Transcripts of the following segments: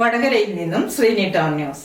വടകരയിൽ നിന്നും Sreeni town news.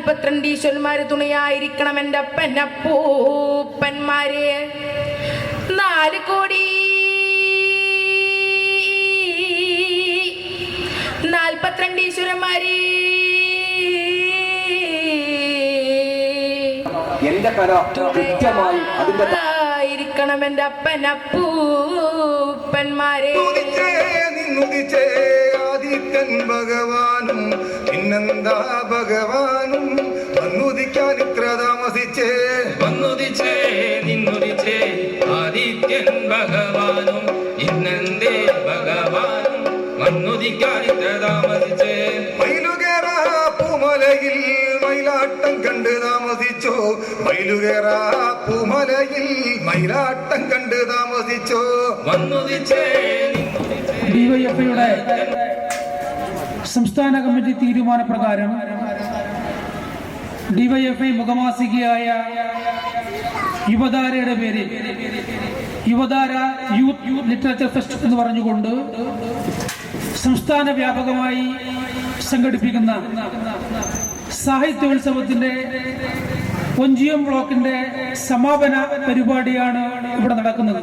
നാൽപ്പത്തിരണ്ട് തുണിയായിരിക്കണം തുണയായിരിക്കണം എന്റെ അപ്പനപ്പൂപ്പന്മാര് നാല് കോടി. നാൽപ്പത്തിരണ്ട് ഈശ്വരന്മാര്. എന്റെ കല കൃത്യമായി അതിന്റെ ആയിരിക്കണം എന്റെ അപ്പൻ അപ്പൂപ്പന്മാരെ. ഭഗവാനും പിന്നെന്താ ഭഗവാനും? വന്നുദിക്കാൻ ഇത്ര താമസിച്ചേ. വന്നുദിച്ചേ നിന്നുദിച്ചേ ആദിത്യൻ ഭഗവാനും. ഇന്നെന്തേ ഭഗവാനും? വന്നുദിക്കാൻ ഇത്ര താമസിച്ചേ. മയിലുകേറ പൂമലയിൽ മയിലാട്ടം കണ്ട് താമസിച്ചോ? മയിലുകേറ പൂമലയിൽ മയിലാട്ടം കണ്ട് താമസിച്ചോ? വന്നുദിച്ചേ ഡിവൈഎഫ്ഐയുടെ സംസ്ഥാന കമ്മിറ്റി തീരുമാനപ്രകാരം ഡിവൈഎഫ്ഐ മുഖമാസികയായ യുവതാരയുടെ പേരിൽ യുവതാര യൂത്ത് ലിറ്ററേച്ചർ ഫെസ്റ്റ് എന്ന് പറഞ്ഞുകൊണ്ട് സംസ്ഥാന വ്യാപകമായി സംഘടിപ്പിക്കുന്ന സാഹിത്യോത്സവത്തിന്റെ കൊഞ്ചിയം ബ്ലോക്കിന്റെ സമാപന പരിപാടിയാണ് ഇവിടെ നടക്കുന്നത്.